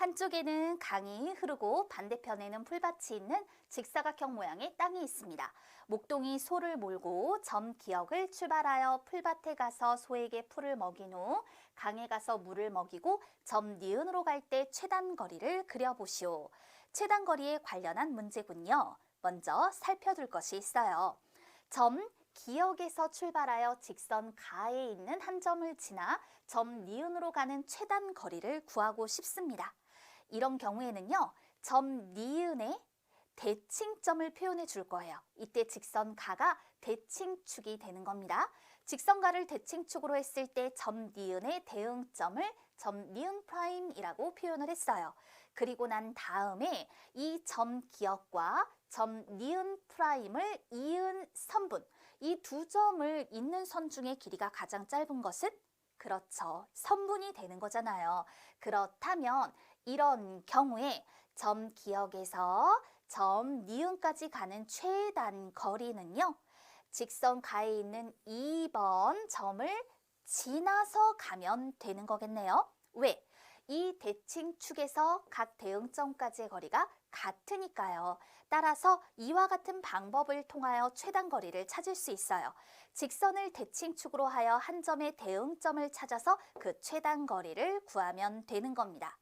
한쪽에는 강이 흐르고 반대편에는 풀밭이 있는 직사각형 모양의 땅이 있습니다. 목동이 소를 몰고 점 기역을 출발하여 풀밭에 가서 소에게 풀을 먹인 후 강에 가서 물을 먹이고 점 니은으로 갈 때 최단 거리를 그려보시오. 최단 거리에 관련한 문제군요. 먼저 살펴둘 것이 있어요. 점 기역에서 출발하여 직선 가에 있는 한 점을 지나 점 니은으로 가는 최단 거리를 구하고 싶습니다. 이런 경우에는요, 점 니은의 대칭점을 표현해 줄 거예요. 이때 직선 가가 대칭축이 되는 겁니다. 직선가를 대칭축으로 했을 때 점 니은의 대응점을 점 니은 프라임이라고 표현을 했어요. 그리고 난 다음에 이 점 기역과 점 니은 프라임을 이은 선분, 이 두 점을 잇는 선 중에 길이가 가장 짧은 것은 그렇죠. 선분이 되는 거잖아요. 그렇다면 이런 경우에 점 기역에서 점 니은까지 가는 최단 거리는요. 직선 가에 있는 2번 점을 지나서 가면 되는 거겠네요. 왜? 이 대칭 축에서 각 대응점까지의 거리가 같으니까요. 따라서 이와 같은 방법을 통하여 최단 거리를 찾을 수 있어요. 직선을 대칭축으로 하여 한 점의 대응점을 찾아서 그 최단 거리를 구하면 되는 겁니다.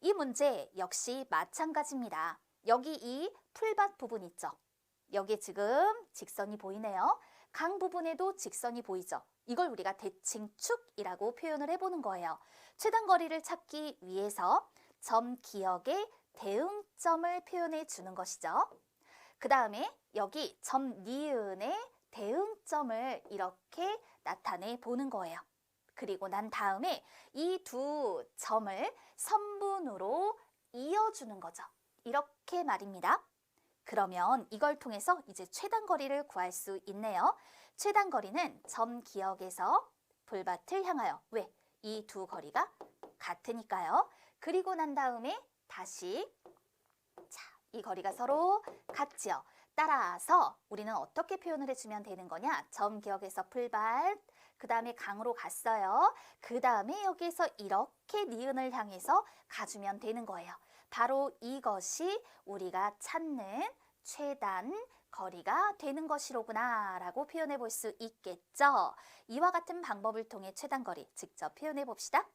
이 문제 역시 마찬가지입니다. 여기 이 풀밭 부분 있죠? 여기 지금 직선이 보이네요. 강 부분에도 직선이 보이죠? 이걸 우리가 대칭축이라고 표현을 해보는 거예요. 최단 거리를 찾기 위해서 점 기역의 대응점을 표현해 주는 것이죠. 그 다음에 여기 점 니은의 대응점을 이렇게 나타내 보는 거예요. 그리고 난 다음에 이 두 점을 선분으로 이어주는 거죠. 이렇게 말입니다. 그러면 이걸 통해서 이제 최단 거리를 구할 수 있네요. 최단 거리는 점 기역에서 불밭을 향하여 왜? 이 두 거리가 같으니까요. 그리고 난 다음에 다시 자, 이 거리가 서로 같지요. 따라서 우리는 어떻게 표현을 해주면 되는 거냐? 점 기역에서 풀밭, 그 다음에 강으로 갔어요. 그 다음에 여기에서 이렇게 니은을 향해서 가주면 되는 거예요. 바로 이것이 우리가 찾는 최단 거리가 되는 것이로구나 라고 표현해 볼 수 있겠죠. 이와 같은 방법을 통해 최단 거리 직접 표현해 봅시다.